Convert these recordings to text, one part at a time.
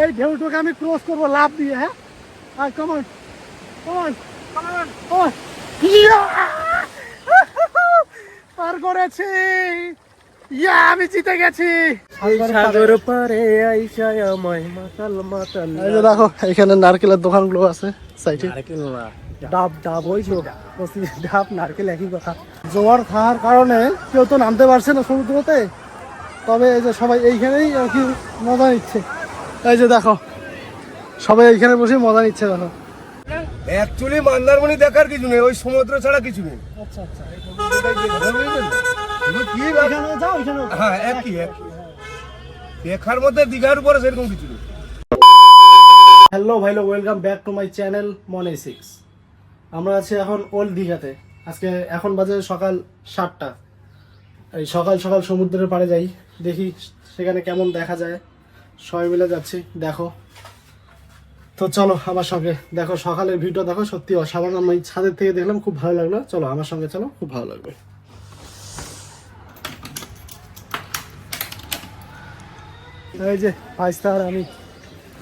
এই ঢেউটুকে আমি ক্রস করব লাভ দিয়ে হ্যাঁ? আর কমন কমন কমন পার করেছি। ইয়া আমি জিতে গেছি। সাগর পারে আইসায় আমায় মাতাল মাতাল এই যে দেখো এখানে নারকেলের দোকানগুলো আছে সাইডে। নারকেল না। ডাব ডাব ওই তো ডাব নারকেল একই কথা। জোয়ার খাওয়ার কারণে কেউ তো নামতে পারছে না সমুদ্রতে। তবে এই যে সবাই এইখানেই আর কি মজা নিচ্ছে। এই যে দেখো সবাই এইখানে বসে মজা নিচ্ছে দেখো। অ্যাকচুয়ালি মন্দারমণি দেখার কিছু নেই ওই সমুদ্র ছাড়া কিছু নেই। আচ্ছা আচ্ছা। হ্যাঁ একই একই। দেখার মধ্যে দীঘার উপরে সেরকম কিছু নেই। হ্যালো ভাই welcome back to my channel মনে সিক্স আমরা আছি এখন ওল্ড দীঘাতে। আজকে এখন বাজে সকাল সাতটা। এই সকাল সকাল সমুদ্রের পাড়ে যাই। দেখি সেখানে কেমন দেখা যায়। সবাই মিলে যাচ্ছি, দেখো। তো চলো আমার সঙ্গে, দেখো সকালের ভিডিও দেখো, সত্যি অসাধারণ। আমি ছাদের থেকে দেখলাম, খুব ভালো লাগল। চলো আমার সঙ্গে, চলো, খুব ভালো লাগবে। এই যে ভাইস্তা আর আমি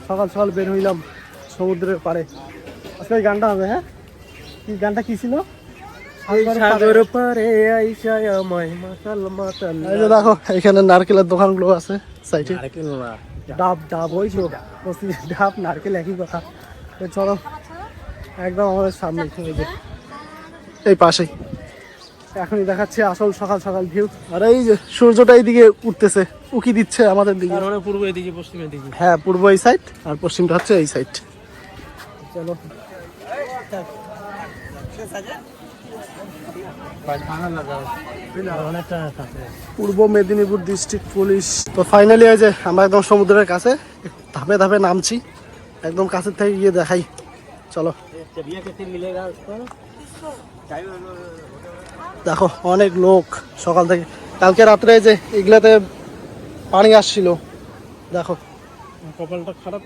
সকাল সকাল বের হইলাম সমুদ্রের পাড়ে। আজকে গানটা হবে হ্যাঁ? গানটা কি ছিল? সাগর পারে আইসায় আমায় মাতাল মাতাল এই যে দেখো এখানে নারকেলের দোকানগুলো আছে সাইডে। নারকেল না। ডাব ডাব ওই তো ডাব নারকেল একই কথা। চলো একদম আমাদের সামনে এই যে। এই পাশেই। এখনই দেখাচ্ছে আসল সকাল সকাল ভিউ আর এই যে সূর্যটা এইদিকে উঠতেছে উকি দিচ্ছে আমাদের দিকে। মানে পূর্ব এদিকে পশ্চিম এদিকে। হ্যাঁ পূর্ব এই সাইড আর পশ্চিমটা হচ্ছে এই সাইড চলো। পূর্ব মেদিনীপুর ডিস্ট্রিক্ট পুলিশ তো ফাইনালি এই যে আমরা একদম সমুদ্রের কাছে ধাপে ধাপে নামছি। একদম কাছের থেকে গিয়ে দেখাই। চলো। দেখো অনেক লোক সকাল থেকে। কালকে রাত্রে যে এগুলাতে পানি আসছিল। দেখো। কপালটা খারাপ।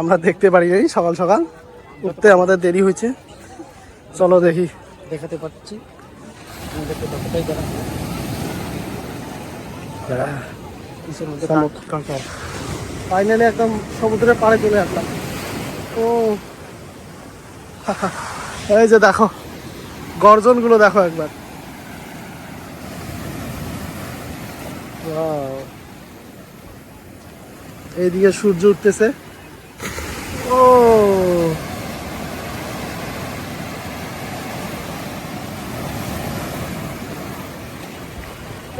আমার দেখতে পারি সকাল সকাল। উঠতে আমাদের দেরি হয়েছে। চলো দেখি। দেখাতে পাচ্ছি। আমাদেরকে ততটাই দেখা কিসের মধ্যে শামুক। ফাইনালি একদম সমুদ্রের পাড়ে চলে আসলাম। ও। এই যে দেখো গর্জনগুলো দেখো একবার. এইদিকে সূর্য উঠতেছে। ও।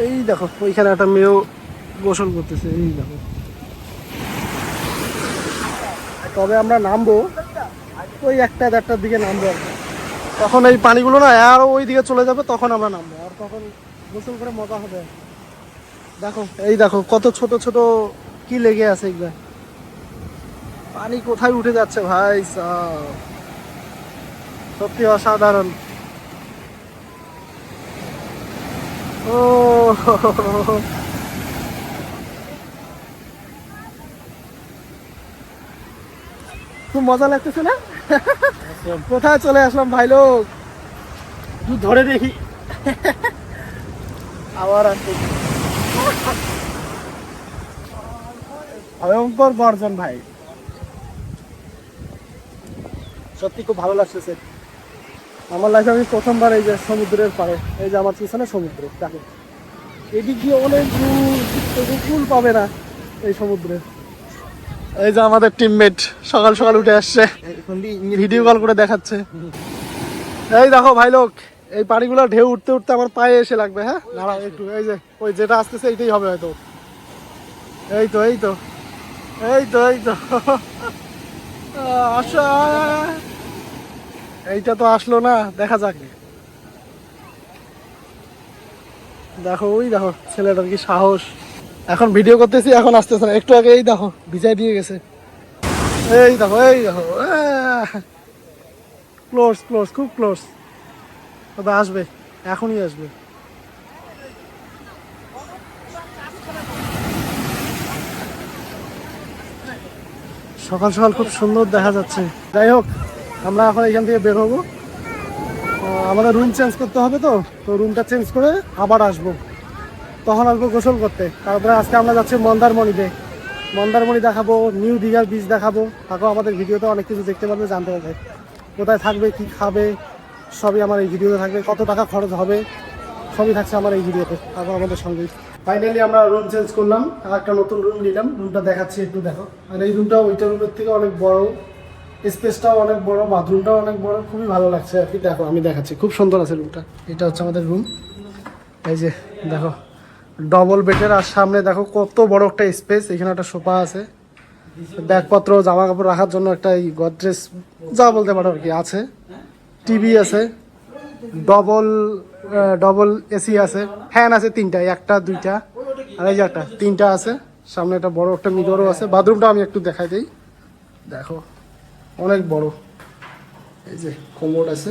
এই দেখো ওইখানে একটা মেয়েও গোসল করতেছে, এই দেখো। তবে আমরা নামবো, ওই একটা দেড়টার দিকে নামবো আর তখন এই পানিগুলো না, আর ওই দিকে চলে যাবে, তখন আমরা নামবো। আর তখন গোসল করে মজা হবে দেখো, এই দেখো, কত ছোট ছোট কি লেগে আছে এগুলা। পানি কোথায় উঠে যাচ্ছে ভাই সত্যি অসাধারণ। ও। খুব মজা লাগতেছে না? কোথায় চলে আসলাম ভাই লোক? ধরে দেখি। আবার আসছে। ভয়ঙ্কর গর্জন ভাই। সত্যি খুব ভালো লাগতেছে। আমার লাইফে আমি প্রথমবার এই যে সমুদ্রের পাড়ে, এই যে আমার পিছনে সমুদ্র, দেখো। এদিক দিয়ে অনেক দূর কুল পাবে না এই সমুদ্রে। এই যে আমাদের টিমমেট সকাল সকাল উঠে আসছে ভিডিও কল করে দেখাচ্ছে। এই দেখো ভাই লোক, এই পানিগুলো ঢেউ উঠতে উঠতে আমার পায়ে এসে লাগবে হ্যাঁ? দাঁড়াও একটু, এই যে, ওই যেটা আসতেছে এইটাই হবে হয়তো। এই তো এই তো এই তো এই তো। আসো এইটা তো আসলো না, দেখা যাক। দেখো, ওই দেখো, ছেলেটার কি সাহস। এখন ভিডিও করতেছি, এখন আসতেছে না। একটু আগে এই দেখো ভিজাই দিয়ে গেছে। এই দেখো এই দেখো ক্লোজ ক্লোজ খুব ক্লোজ তবে আসবে, এখনই আসবে। সকাল সকাল খুব সুন্দর দেখা যাচ্ছে। যাই হোক আমরা এখন এখান থেকে বের হব। আমাদের রুম চেঞ্জ করতে হবে তো তো রুমটা চেঞ্জ করে আবার আসব। তখন আসব গোসল করতে। তারপরে আজকে আমরা যাচ্ছি মন্দারমণিতে মন্দারমণি দেখাবো নিউ দীঘার বীজ দেখাবো। থাকো আমাদের ভিডিওতে অনেক কিছু দেখতে পারবে, জানতে পারবে। কোথায় থাকবে, কি খাবে, সবই আমার এই ভিডিওতে থাকবে। কত টাকা খরচ হবে, সবই থাকছে আমার এই ভিডিওতে। তারপর আমাদের সঙ্গে। ফাইনালি আমরা রুম চেঞ্জ করলাম, আর একটা নতুন রুম নিলাম। রুমটা দেখাচ্ছি, একটু দেখো। আর এই রুমটা ওইটা রুমের থেকে অনেক বড়। স্পেসটাও অনেক বড়, বাথরুমটাও অনেক বড়, খুবই ভালো লাগছে আর কি। দেখো, আমি দেখাচ্ছি, খুব সুন্দর আছে রুমটা এটা হচ্ছে আমাদের রুম এই যে, দেখো ডবল বেডের আর সামনে দেখো কত বড় একটা স্পেস এখানে একটা সোফা আছে। ব্যাগপত্র জামা কাপড় রাখার জন্য একটা এই গডরেজ যা বলতে পারো আর কি, আছে। টিভি আছে। ডবল ডবল এসি আছে। ফ্যান আছে তিনটা, একটা, দুইটা, আর এই যে একটা, তিনটা আছে। সামনে একটা বড় একটা মিররও আছে। বাথরুমটা আমি একটু দেখাই দিই। দেখো। অনেক বড়। এই যে কোমোড আছে।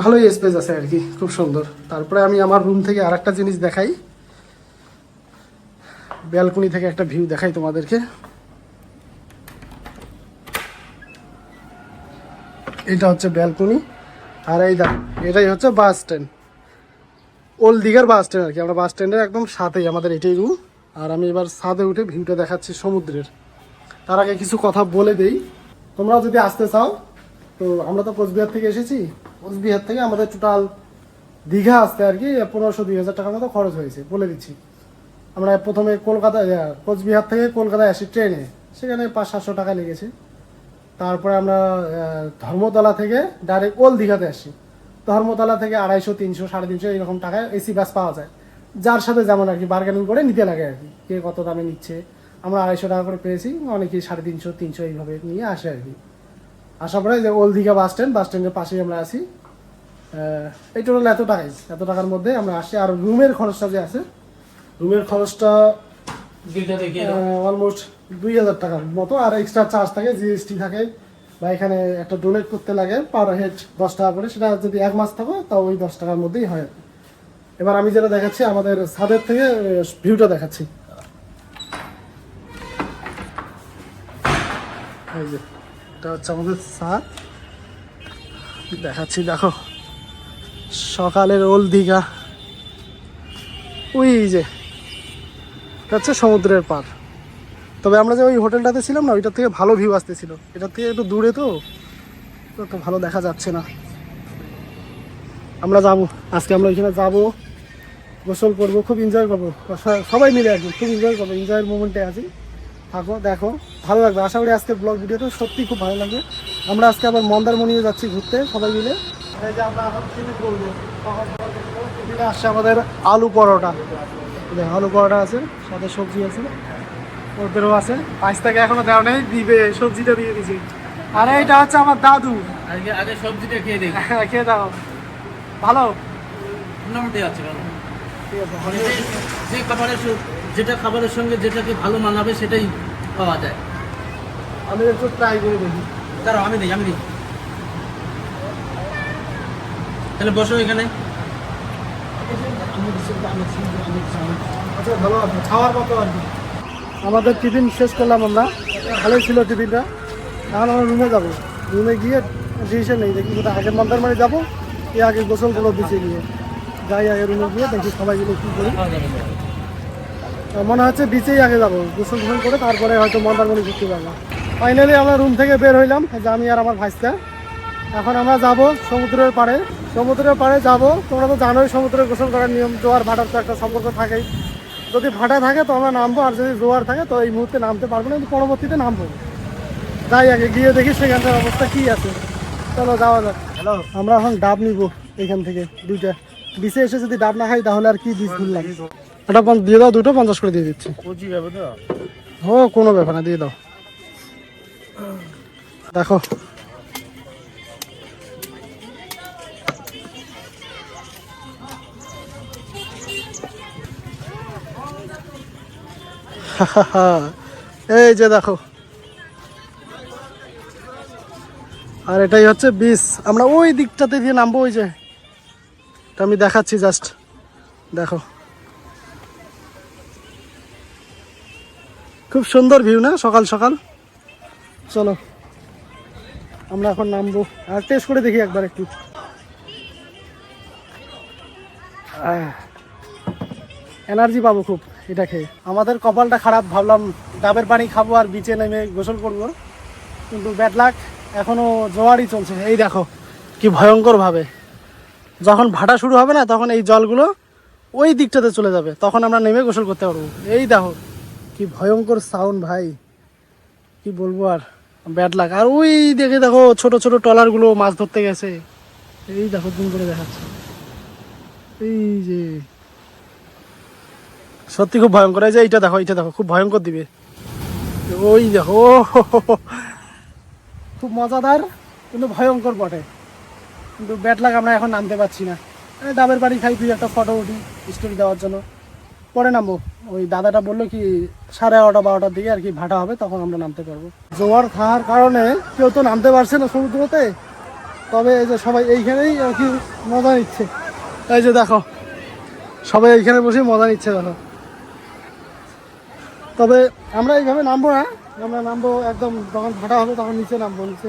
ভালোই স্পেস আছে আর কি, খুব সুন্দর। তারপরে আমি আমার রুম থেকে আর একটা জিনিস দেখাই। ব্যালকনি থেকে একটা ভিউ দেখাই তোমাদেরকে। এটা হচ্ছে ব্যালকনি আর এই দেখ, এটাই হচ্ছে বাস স্ট্যান্ড ওল্ড দিঘার বাস স্ট্যান্ড আর কি, আমরা বাস স্ট্যান্ডের একদম সাথেই আমাদের এটাই রুম আর আমি এবার ছাদে উঠে ভিউটা দেখাচ্ছি সমুদ্রের। তার আগে কিছু কথা বলে দেই। তোমরা যদি আসতে চাও, তো আমরা তো কোচবিহার থেকে এসেছি। কোচবিহার থেকে আমাদের টোটাল দীঘা আসতে আর কি পনেরোশো দুই হাজার টাকার মতো খরচ হয়েছে, বলে দিচ্ছি। আমরা প্রথমে কলকাতা কোচবিহার থেকে কলকাতায় আসি ট্রেনে, সেখানে পাঁচ সাতশো টাকা লেগেছে। তারপরে আমরা ধর্মতলা থেকে ডাইরেক্ট ওল দীঘাতে আসি। ধর্মতলা থেকে আড়াইশো, তিনশো, সাড়ে তিনশো এরকম টাকায় এসি বাস পাওয়া যায়। যার সাথে যেমন আর কি বার্গেনিং করে নিতে লাগে আর কি, কে কত দামে নিচ্ছে আমরা আড়াইশো টাকা করে পেয়েছি অনেকেই সাড়ে তিনশো তিনশো এইভাবে নিয়ে আসে আর কি। আসার পরে যে ওল দীঘা বাস স্ট্যান্ড বাস স্ট্যান্ডের পাশেই আমরা আসি এই টোটাল এত টাকাই এত টাকার মধ্যে আমরা আসি আর রুমের খরচটা যে আছে রুমের খরচটা অলমোস্ট দুই হাজার টাকার মতো। আর এক্সট্রা চার্জ থাকে জিএসটি থাকে বা এখানে একটা ডোনেট করতে লাগে পার হেড দশ টাকা করে। সেটা যদি এক মাস থাকো তাও ওই দশ টাকার মধ্যেই হয়। এবার আমি যেটা দেখাচ্ছি আমাদের ছাদের থেকে ভিউটা দেখাচ্ছি। এই যে, এটা হচ্ছে আমাদের দেখাচ্ছি, দেখো। সকালের ওল দীঘা ওই যে হচ্ছে সমুদ্রের পার তবে আমরা যে ওই হোটেলটাতে ছিলাম না, ওইটার থেকে ভালো ভিউ আসতেছিল। এটার থেকে একটু দূরে তো তো ভালো দেখা যাচ্ছে না। আমরা যাব, আজকে আমরা ওইখানে যাব, গোসল করব, খুব এনজয় করব। সবাই মিলে আর খুব এনজয় করব এনজয়ের মোমেন্টে আছি। থাকো দেখো ভালো লাগবে। আশা করি আজকের ব্লগ ভিডিওটা সত্যি খুব ভালো লাগবে। আমরা আজকে আবার মন্দারমণিও যাচ্ছি ঘুরতে সবাই মিলে। আসছে আমাদের আলু পরোটা। দেখো, আলু পরোটা আছে সাথে সবজি আছে ওদেরও আছে। পাঁচ টাকা এখনও দেওয়া নেই দিবে সবজিটা দিয়ে দিছি। আরে এটা হচ্ছে আমার দাদু। আগে সবজিটা খেয়ে দেখি। খেয়ে দাও। ভালো? মোটামুটি আছে ভালো। ঠিক আছে যেটা খাবারের সঙ্গে যেটাকে ভালো মানাবে সেটাই পাওয়া যায়। আমি একটু ট্রাই করে দেখি। দাঁড়াও আমি দিই আমি দিই তাহলে বসো এখানে। আচ্ছা ভালো খাওয়ার মতো আর কি। আমাদের টিফিন শেষ করলাম আমরা। ভালোই ছিল টিফিনটা। এখন আমরা রুমে যাব। রুমে গিয়ে ডিসিশন নেই দেখি কোথায় আগে মন্দারমারি যাব এই আগে গোসলগুলো দিচ্ছে গিয়ে যাই আগে রুমে গিয়ে দেখি সবাই মিলে কী করি। মনে হচ্ছে বিচেই আগে যাব। গোসল গোসল করে তারপরে হয়তো মন্দারমণি ঘুরতে পারব। ফাইনালি আমরা রুম থেকে বের হইলাম যে আমি আর আমার ভাইসটা এখন আমরা যাব সমুদ্রের পাড়ে। সমুদ্রের পাড়ে যাব তোমরা তো জানোই সমুদ্রে গোসল করার নিয়ম জোয়ার ভাটার তো একটা সম্পর্ক থাকেই। যদি ভাটা থাকে তো আমরা নামবো আর যদি জোয়ার থাকে তো এই মুহূর্তে নামতে পারব না কিন্তু পরবর্তীতে নামবো। যাই আগে গিয়ে দেখি সেখানকার অবস্থা কি আছে। চলো যাওয়া যাক। হ্যালো আমরা এখন ডাব নিব এখান থেকে দুইটা। বিচে এসে যদি ডাব না খাই তাহলে আর কি বিষ ঘুরলাম এটা পঞ্চ- দিয়ে দাও দুটো পঞ্চাশ করে দিয়ে দিচ্ছি। ও কোনো ব্যাপার না দিয়ে দাও। দেখো। এই যে দেখো। আর এটাই হচ্ছে বিষ। আমরা ওই দিকটাতে দিয়ে নামবো ওই যে। আমি দেখাচ্ছি জাস্ট দেখো। খুব সুন্দর ভিউ না সকাল সকাল? চলো, আমরা এখন নামবো। আর টেস্ট করে দেখি একবার একটু। এনার্জি পাবো খুব এটা খেয়ে। আমাদের কপালটা খারাপ, ভাবলাম ডাবের পানি খাব আর বিচে নেমে গোসল করব। কিন্তু ব্যাড লাক এখনও জোয়ারই চলছে। এই দেখো, কি ভয়ঙ্কর ভাবে। যখন ভাটা শুরু হবে না, তখন এই জলগুলো ওই দিকটাতে চলে যাবে। তখন আমরা নেমে গোসল করতে পারব। এই দেখো কি ভয়ঙ্কর সাউন্ড ভাই। কি বলব আর? ব্যাড লাক আর ওই দেখে দেখো, ছোট ছোট ট্রলারগুলো মাছ ধরতে গেছে। এই দেখো দিন করে দেখাচ্ছে। এই যে। সত্যি খুব ভয়ঙ্কর। এই যে এইটা দেখো এইটা দেখো, খুব ভয়ঙ্কর দিবে। ওই দেখো খুব মজাদার, কিন্তু ভয়ঙ্কর বটে। কিন্তু ব্যাট লাগ আমরা এখন নামতে পারছি না। ডাবের বাড়ি খাই তুই একটা ফটো উঠি স্টোরি দেওয়ার জন্য। পরে নামবো। ওই দাদাটা বলল কি, সাড়ে এগারোটা, বারোটার দিকে আর কি ভাটা হবে, তখন আমরা নামতে পারব। জোয়ার খাওয়ার কারণে কেউ তো নামতে পারছে না সমুদ্রতে। তবে এই যে সবাই এইখানেই আর কি মজা নিচ্ছে। এই যে দেখো, সবাই এইখানে বসে মজা নিচ্ছে দেখো। তবে আমরা এইভাবে নামবো না, আমরা নামবো একদম যখন ভাটা হবে তখন নিচে নামবো, নিচে।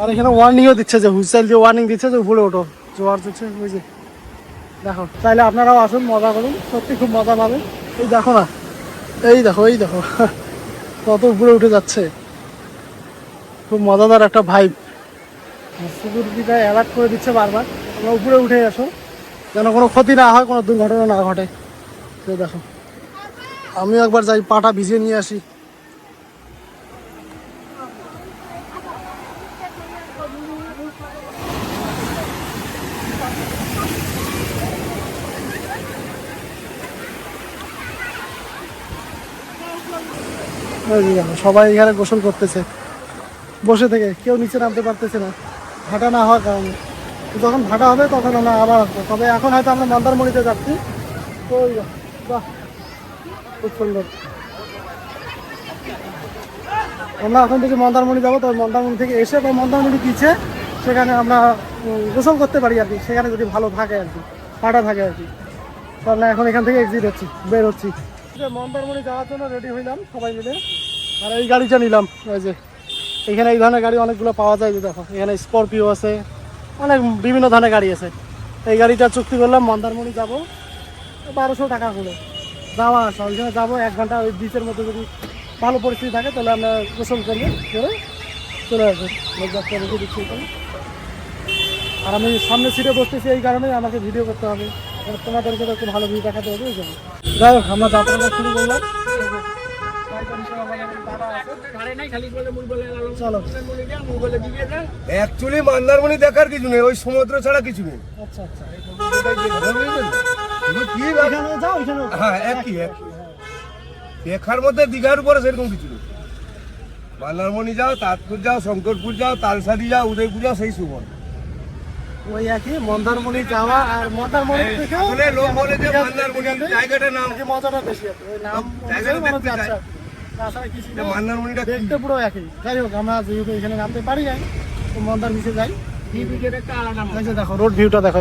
আর এখানে ওয়ার্নিংও দিচ্ছে যে হুইসেল যে ওয়ার্নিং দিচ্ছে যে, উপরে ওঠো। জোয়ার দিচ্ছে ওই যে দেখো চাইলে আপনারাও আসুন, মজা করুন, সত্যি খুব মজা পাবেন। এই দেখো না, এই দেখো এই দেখো, কত উপরে উঠে যাচ্ছে। খুব মজাদার একটা ভাইব সিকিউরিটিটা অ্যালার্ট করে দিচ্ছে বারবার, তোমরা উপরে উঠে আসো যেন কোনো ক্ষতি না হয়, কোনো দুর্ঘটনা না ঘটে। দেখো, আমিও একবার যাই, পাটা ভিজিয়ে নিয়ে আসি। সবাই এখানে গোসল করতেছে। বসে থেকে কেউ নিচে নামতে পারতেছে না। ভাটা না হওয়ার কারণে। যখন ভাটা হবে তখন আমরা আবার আসব। তবে এখন হয়তো আমরা মন্দারমণিতে যাচ্ছি। বাহ, খুব সুন্দর। আমরা এখন থেকে মন্দারমণি যাব। তবে মন্দারমণি থেকে এসে বা মন্দারমণি পিছে সেখানে আমরা গোসল করতে পারি আর কি। সেখানে যদি ভালো থাকে আর কি পাটা থাকে আর কি। তো আমরা এখন এখান থেকে এক্সিট হচ্ছি, বের হচ্ছি। যে মন্দারমণি যাওয়ার জন্য রেডি হইলাম সবাই মিলে। আর এই গাড়িটা নিলাম ওই যে। এখানে এই ধরনের গাড়ি অনেকগুলো পাওয়া যায় যে দেখো, এখানে স্করপিও আছে, অনেক বিভিন্ন ধরনের গাড়ি আছে। এই গাড়িটা চুক্তি করলাম মন্দারমণি যাব। বারোশো টাকা করে। যাওয়া আসা, ওইখানে যাব, এক ঘণ্টা ওই বিচের মধ্যে যদি ভালো পরিস্থিতি থাকে, তাহলে আমরা গোসল করব করে চলে আসব। লোকযাত্রা রেখে দিচ্ছি আর আমি সামনে সিটে বসতেছি, এই কারণেই আমাকে ভিডিও করতে হবে। তোমাদেরকে একটু ভালো ভিউ দেখাতে হবে ওই জন্য। যাই হোক আমরা যাত্রাটা শুরু করলাম। অ্যাকচুয়ালি মন্দারমণি দেখার কিছু নেই ওই সমুদ্র ছাড়া কিছু নেই। আচ্ছা আচ্ছা। হ্যাঁ একই একই। দেখার মধ্যে দীঘার উপরে সেরকম কিছু নেই। মন্দারমণি যাও তাজপুর যাও শঙ্করপুর যাও তালসাদি যাও উদয়পুর যাও সেই সুমন ওই একই মন্দারমণি যাওয়া আর মন্দারমণি থেকেও আসলে লোক বলে যে মন্দারমণি জায়গাটার নাম নাকি মজাটা বেশি আছে। ওই নাম জায়গাটা দেখতে যাচ্ছে। তাছাড়া কিছু মন্দারমণিটা দেখতে পুরো একই। যাই হোক আমরা যেহেতু এখানে নামতে পারি নাই তো মন্দার নিচে যাই। দেখো রোড ভিউটা দেখো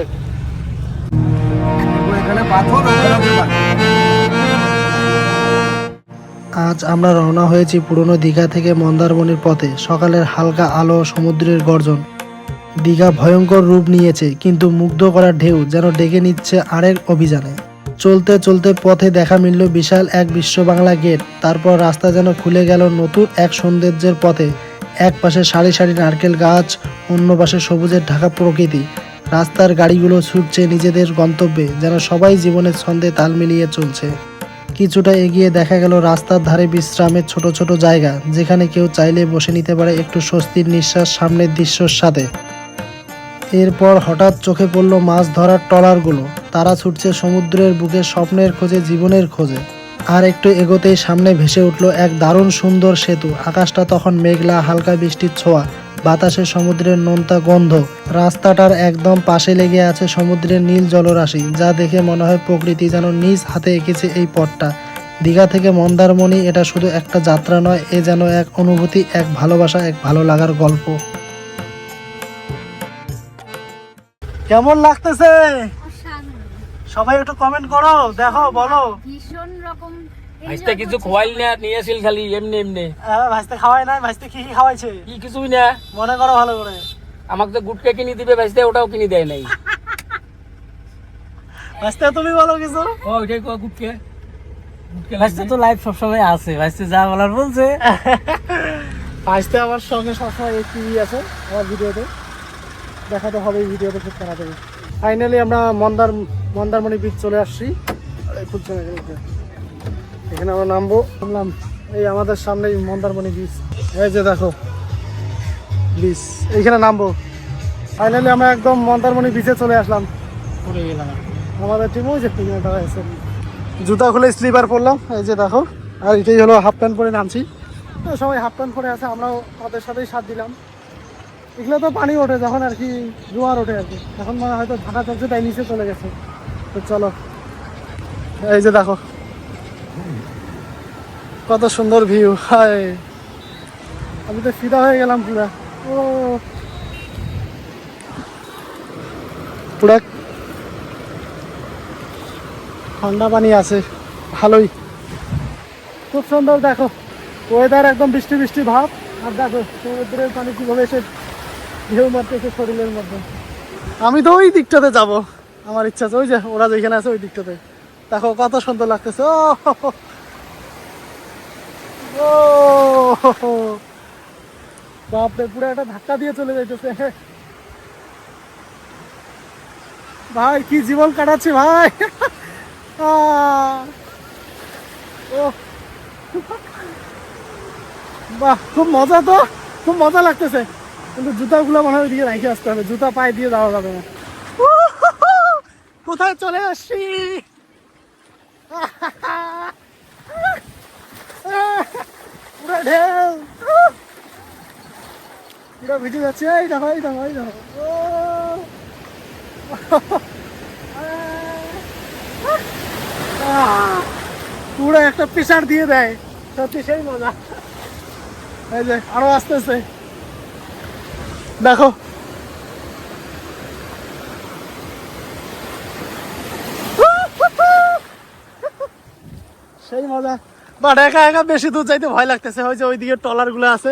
এখানে পাথর। আজ আমরা রওনা হয়েছি পুরনো দীঘা থেকে মন্দারমণির পথে। সকালের হালকা আলো সমুদ্রের গর্জন। দীঘা ভয়ঙ্কর রূপ নিয়েছে, কিন্তু মুগ্ধ করার ঢেউ যেন ডেকে নিচ্ছে আরেক অভিযানে। চলতে চলতে পথে দেখা মিলল বিশাল এক বিশ্ব বাংলা গেট, তারপর রাস্তা যেন খুলে গেল নতুন এক সৌন্দর্যের পথে। এক পাশে সারি সারি নারকেল গাছ, অন্য পাশে সবুজের ঢাকা প্রকৃতি। রাস্তার গাড়িগুলো ছুটছে নিজেদের গন্তব্যে, যেন সবাই জীবনের ছন্দে তাল মিলিয়ে চলছে। কিছুটা এগিয়ে দেখা গেল রাস্তার ধারে বিশ্রামের ছোট ছোট জায়গা, যেখানে কেউ চাইলে বসে নিতে পারে একটু স্বস্তির নিঃশ্বাস সামনের দৃশ্যর সাথে। এরপর হঠাৎ চোখে পড়ল মাছ ধরার ট্রলারগুলো। তারা ছুটছে সমুদ্রের বুকে স্বপ্নের খোঁজে, জীবনের খোঁজে। আর একটু এগোতেই সামনে ভেসে উঠল এক দারুণ সুন্দর সেতু। আকাশটা তখন মেঘলা, হালকা বৃষ্টির ছোঁয়া। বাতাসে সমুদ্রের নোনতা গন্ধ। রাস্তাটার একদম পাশে লেগে আছে সমুদ্রের নীল জলরাশি, যা দেখে মনে হয় প্রকৃতি যেন নিজ হাতে এঁকেছে এই পথটা। দীঘা থেকে মন্দারমণি এটা শুধু একটা যাত্রা নয়, এ যেন এক অনুভূতি, এক ভালোবাসা, এক ভালো লাগার গল্প। কেমন লাগতেছে? সবাই একটু কমেন্ট করো দেখো বলো। ভীষণ রকম ভাইস্তে কিছু খোয়াইল না নিয়ে আসিল খালি এমনি এমনি। হ্যাঁ ভাইস্তে খাওয়াই নাই ভাইস্তে কি কি খাওয়াইছে? কি কিছুই না। মনে করো ভালো করে। আমাকে তো গুটকা কিনে দিবে ভাইস্তে ওটাও কিনে দেয় নাই। আজকে তুমি বলো কিছু। ও ওইটাই কো গুটকে? গুটকে ভাইস্তে তো লাইভ সবসময় আছে ভাইস্তে যা বলার বলছে। আজকে আমার সঙ্গে সবসময় এই টিভি আছে আমার ভিডিওতে দেখাতে হবে এই ভিডিওতে খুব তাড়াতাড়ি ফাইনালি আমরা মন্দার মন্দারমণি বিচ চলে আসছি। এই এখানে আমরা নামবো। নামলাম এই আমাদের সামনে মন্দারমণি বিচ এই যে দেখো বিচ এইখানে নামবো। ফাইনালি আমরা একদম মন্দারমণি বিচে চলে আসলাম। আমাদের টিমও যে পিছনে দাঁড়া আছে। জুতা খুলে স্লিপার পরলাম। এই যে দেখো আর এটাই হলো হাফ প্যান্ট পরে নামছি। তো সবাই হাফ প্যান্ট পরে আছে আমরাও তাদের সাথেই সাথ দিলাম। এগুলো তো পানি ওঠে, যখন আর কি জোয়ার ওঠে আর কি। এখন মনে হয় হয়তো ঢাকা চলছে, তাই নিচে চলে গেছে। তো চলো। এই যে দেখো। কত সুন্দর ভিউ, হায়। আমি তো ফিদা হয়ে গেলাম পুরা। ও। পুরা ঠান্ডা পানি আছে। ভালোই। খুব সুন্দর, দেখো। ওয়েদার একদম বৃষ্টি বৃষ্টি ভাব। আর দেখো, সমুদ্রের পানি কীভাবে এসে ঢেউ মারতেছে শরীরের মধ্যে। আমি তো ওই দিকটাতে যাব। আমার ইচ্ছা আছে, ওই যে ওরা যেখানে আছে ওই দিকটাতে। দেখো কত সুন্দর লাগতেছে। ও বাপরে, পুরো একটা ধাক্কা দিয়ে চলে যাইতেছে। ভাই, কি জীবন কাটাচ্ছি ভাই। বাহ, খুব মজা তো, খুব মজা লাগতেছে। কিন্তু জুতাগুলো মনে হয় দিয়ে রেখে আসতে হবে। জুতা পায়ে দিয়ে যাওয়া যাবে না। কোথায় চলে আসছি? ঢেউ। পুরো ভিজে যাচ্ছে। এই দেখো এই দেখো এই দেখো। পুরো একটা প্রেশার দিয়ে দেয়। সত্যি সেই মজা। এই যে, আরও আসতেছে। দেখো। সেই মজা। বাট একা একা বেশি দূর যাইতে ভয় লাগতেছে। ওই যে ওইদিকে টলারগুলো আছে,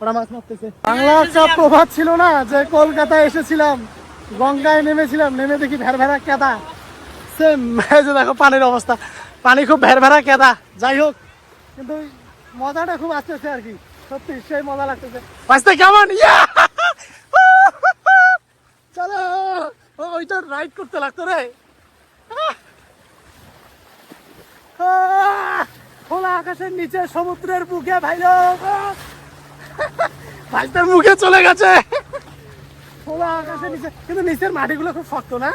ওরা মাছ মারতেছে। বাংলা একটা প্রভাত ছিল না, যে কলকাতায় এসেছিলাম, গঙ্গায় নেমেছিলাম, নেমে দেখি ভেড় ভেড়া কেদা যে দেখো পানির অবস্থা। পানি খুব ভেড় ভেড়া কেদা। যাই হোক, কিন্তু মজাটা খুব আসতেছে আর কি। সত্যি, সেই মজা লাগতেছে। বাঁচতে কেমন? ইয়া! চলো ওইটা রাইড করতে লাগতো রে! খোলা আকাশের নিচে সমুদ্রের বুকে ভাইলো। ভাইটার মুখে চলে গেছে। খোলা আকাশের নিচে, কিন্তু নিচের মাটিগুলো খুব শক্ত না?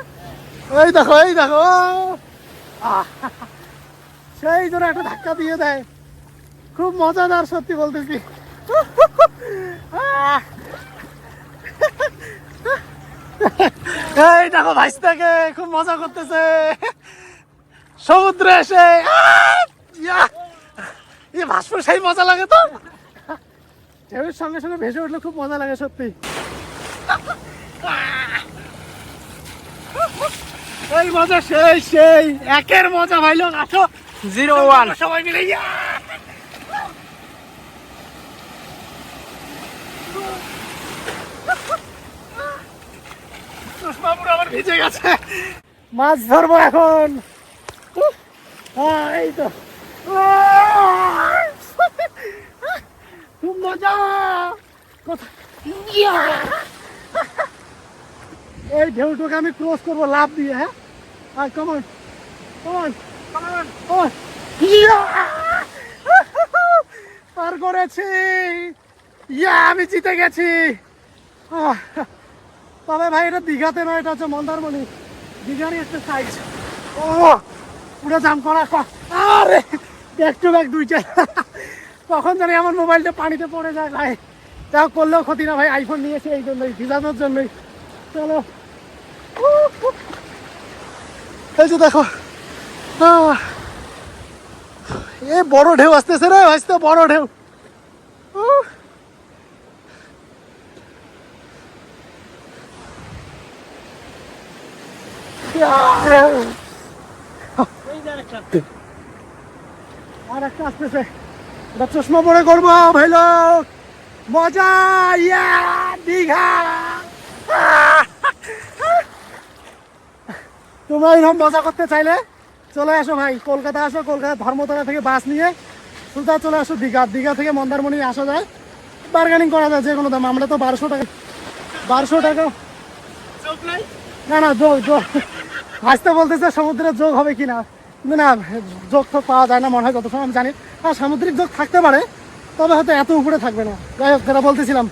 এই দেখো এই দেখো! সেই জন্য একটা ধাক্কা দিয়ে দেয়। খুব মজাদার সত্যি বলতেছি! এই দেখো ভাইস্তাকে খুব মজা করতেছে। সমুদ্রে এসে! ইয়া! ভাসবো সেই মজা লাগে তো। ঢেউয়ের সঙ্গে সঙ্গে ভেসে উঠলে খুব মজা লাগে সত্যি। এই মজা সেই সেই। একের মজা ভাই লোক আসো জিরো ওয়ান সবাই মিলে ইয়া! চশমা পুরো আমার ভিজে গেছে মাছ ধরবো এখন! এই তো খুব এই ঢেউটুকে আমি ক্লোজ করব লাভ দিয়ে হ্যাঁ আর কমন কমন কমন! পার করেছি ইয়া, আমি জিতে গেছি! তবে ভাই, এটা দীঘাতে নয়, এটা হচ্ছে মন্দারমণি। দীঘারই একটা সাইজ ও, পুরো জাম করা আরে ব্যাক টু ব্যাক দুইটা। কখন জানি আমার মোবাইলটা পানিতে পড়ে যায় ভাই। তা করলেও ক্ষতি না ভাই আইফোন নিয়েছে এই জন্যই, ভিজানোর জন্যই। চলো। এই যে দেখো। এ বড় ঢেউ আসতেছে রে আসতে বড় ঢেউ। আর একটা আসতেছে ওটা চশমা পরে করব ভাই লোক মজা ইয়া দীঘা তোমরা এরকম মজা করতে চাইলে চলে আসো ভাই কলকাতা আসো কলকাতা ধর্মতলা থেকে বাস নিয়ে সোজা চলে আসো দীঘা দীঘা থেকে মন্দারমণি আসা যায় বার্গেনিং করা যায় যে কোনো দাম আমরা তো বারোশো টাকা বারোশো টাকা না না যোগ আসতে বলতেছে, সমুদ্রের যোগ হবে কি না না, যোগ তো পাওয়া যায় না, মনে হয়, যত সময় আমি জানি। আর সামুদ্রিক যোগ থাকতে পারে, তবে হয়তো এত উপরে থাকবে না। যাই হোক, যেটা বলতেছিলাম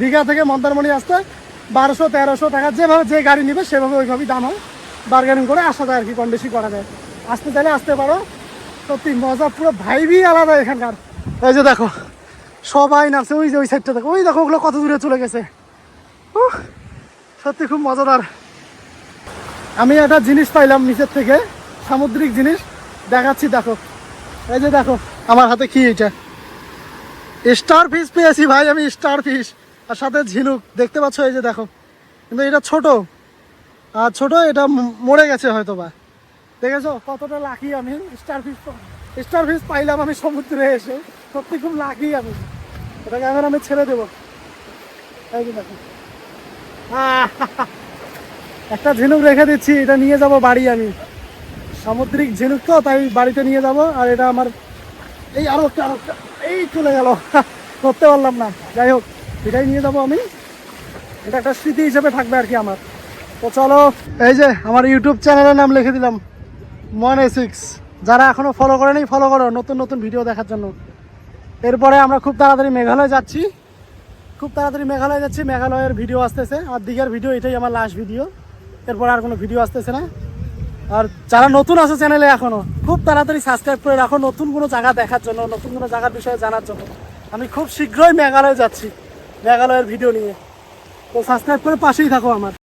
দীঘা থেকে মন্দারমণি আসতে বারোশো, তেরোশো টাকা, যেভাবে যে গাড়ি নিবে, সেভাবে ওইভাবেই দাম হয়। বার্গেনিং করে আসা যায় আর কি, কম বেশি করা যায়। আসতে চাইলে আসতে পারো। সত্যি মজা, পুরো ভাইবই আলাদা এখানকার। এই যে দেখো, সবাই নাচছে ওই যে ওই সাইডটা দেখো, ওই দেখো, ওগুলো কত দূরে চলে গেছে। সত্যি খুব মজাদার। আমি একটা জিনিস পাইলাম নিচের থেকে, সামুদ্রিক জিনিস। দেখাচ্ছি, দেখো। এই যে দেখো, আমার হাতে কি এটা? স্টার ফিশ পেয়েছি ভাই, আমি স্টার ফিশ আর সাথে ঝিনুক। দেখতে পাচ্ছ এই যে দেখো। কিন্তু এটা ছোট। আর ছোট, এটা মরে গেছে হয়তো বা। দেখেছ? কতটা লাকি আমি। স্টার ফিশ স্টার ফিশ পাইলাম আমি সমুদ্রে এসে। সত্যি খুব লাকি আমি। এটাকে এখন আমি ছেড়ে দেবো। এই যে দেখো! একটা ঝিনুক রেখে দিচ্ছি, এটা নিয়ে যাব বাড়ি আমি। সামুদ্রিক ঝিনুক তো, তাই বাড়িতে নিয়ে যাব, আর এটা আমার এই আরও একটা আরও একটা, এই চলে গেল। করতে পারলাম না। যাই হোক, এটাই নিয়ে যাব আমি। এটা একটা স্মৃতি হিসেবে থাকবে আর কি আমার। তো চলো, এই যে আমার ইউটিউব চ্যানেলের নাম লিখে দিলাম মনে সিক্স যারা এখনও ফলো করেনি ফলো করো, নতুন নতুন ভিডিও দেখার জন্য। এরপরে আমরা খুব তাড়াতাড়ি মেঘালয় যাচ্ছি। খুব তাড়াতাড়ি মেঘালয় যাচ্ছি, মেঘালয়ের ভিডিও আসতেছে। আর দীঘার ভিডিও এটাই আমার লাস্ট ভিডিও এরপর আর কোনো ভিডিও আসতেছে না। আর যারা নতুন আছে চ্যানেলে এখনও খুব তাড়াতাড়ি সাবস্ক্রাইব করে রাখো, নতুন কোনো জায়গা দেখার জন্য, নতুন কোনো জায়গার বিষয়ে জানার জন্য। আমি খুব শীঘ্রই মেঘালয় যাচ্ছি, মেঘালয়ের ভিডিও নিয়ে। তো সাবস্ক্রাইব করে পাশেই থাকো আমার।